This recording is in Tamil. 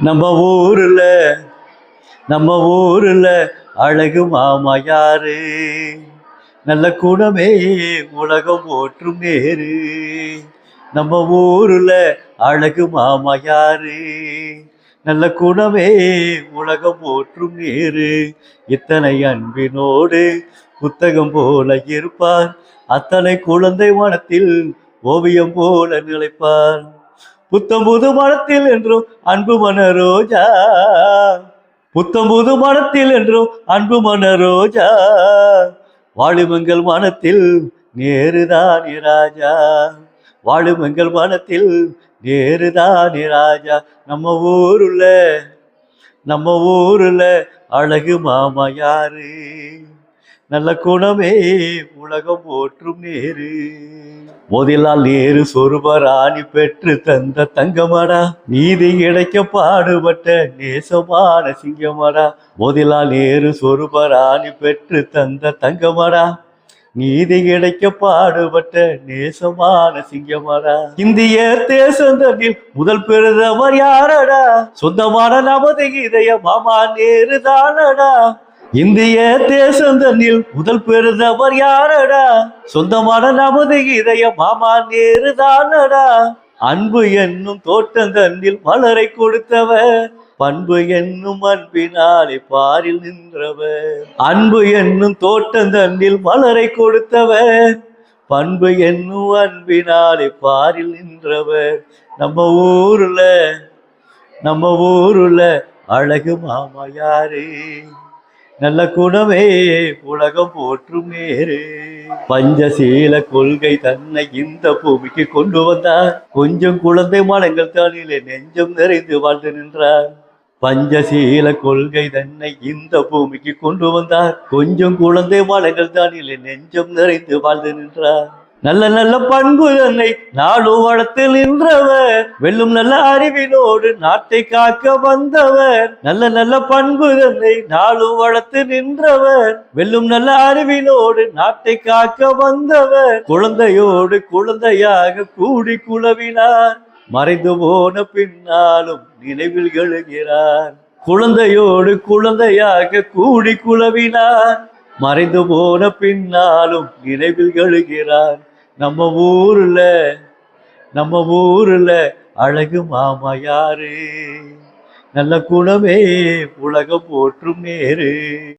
நம்ம ஊர்ல நம்ம ஊர்ல அழகு மாமா யாரு? நல்ல குணமே உலகம் போற்றும் நேரு நம்ம ஊர்ல அழகு மாமா யாரு? நல்ல குணமே உலகம் ஓற்றும் நேரு இத்தனை அன்பினோடு புத்தகம் போல இருப்பார். அத்தனை குழந்தை மனத்தில் ஓவியம் போல நிலைப்பார். புத்தம் புது மனத்தில் என்றும் அன்பு மன ரோஜா. புத்தம் புது மனத்தில் என்றும் அன்பு மன ரோஜா. வாழுமங்கள் மனத்தில் நேருதானி ராஜா. வாழுமங்கள் மனத்தில் நேருதானி ராஜா. நம்ம ஊருல நம்ம ஊருல அழகு மாமா யாரு? நல்ல குணமே உலகம் போற்றும் நேரு. மோதிலால் நேரு சொருபராணி பெற்று தந்த தங்கமடா. நீதி கிடைக்க பாடுபட்ட நேசமான சிங்கமடா. மோதிலால் நேரு சொருபராணி பெற்று தந்த தங்கமடா. நீதி கிடைக்க பாடுபட்ட நேசமான சிங்கமடா. இந்திய தேசந்தனில் முதல் பிரதமர் யாரடா? சொந்தமான நமது இதய மாமா நேரு தானடா இந்திய தேசந்தனில் முதல் பெருந்தவர் யாரடா? சொந்தமான நமது இதய மாமா நேருதானடா? அன்பு என்னும் தோட்டந்தன்னில் மலரை கொடுத்தவர். பண்பு என்னும் அன்பினாலே பாரில் நின்றவர். அன்பு என்னும் தோட்டந்தன்னில் மலரை கொடுத்தவர். பண்பு என்னும் அன்பினாலே பாரில் நின்றவர். நம்ம ஊருல நம்ம ஊருல அழகு மாமா யாரு? நல்ல குணமே உலகம் போற்றும் நேரு. பஞ்சசீல கொள்கை தன்னை இந்த பூமிக்கு கொண்டு வந்தார். கொஞ்சம் குழந்தை மாடங்கள் தானிலே நெஞ்சம் நிறைந்து வாழ்ந்து நின்றார். பஞ்சசீல கொள்கை தன்னை இந்த பூமிக்கு கொண்டு வந்தார். கொஞ்சம் குழந்தை மாடங்கள் தானிலே நெஞ்சம் நிறைந்து வாழ்ந்து நின்றார். நல்ல நல்ல பண்பு தன்னை நாடு வளத்தில் நின்றவர். வெல்லும் நல்ல அறிவினோடு நாட்டை காக்க வந்தவர். நல்ல நல்ல பண்பு தன்னை நாடு வளர்த்து நின்றவர். வெல்லும் நல்ல அறிவினோடு நாட்டை காக்க வந்தவர். குழந்தையோடு குழந்தையாக கூடி குழவினார். மறைந்து போன பின்னாலும் நினைவில் எழுகிறார். குழந்தையோடு குழந்தையாக கூடி குழவினார். மறைந்து போன பின்னாலும் நினைவில் எழுகிறார். நம்ம ஊர்ல நம்ம ஊர்ல அழகு மாமா யாரு? நல்ல குணமே உலகம் போற்றும் நேரு.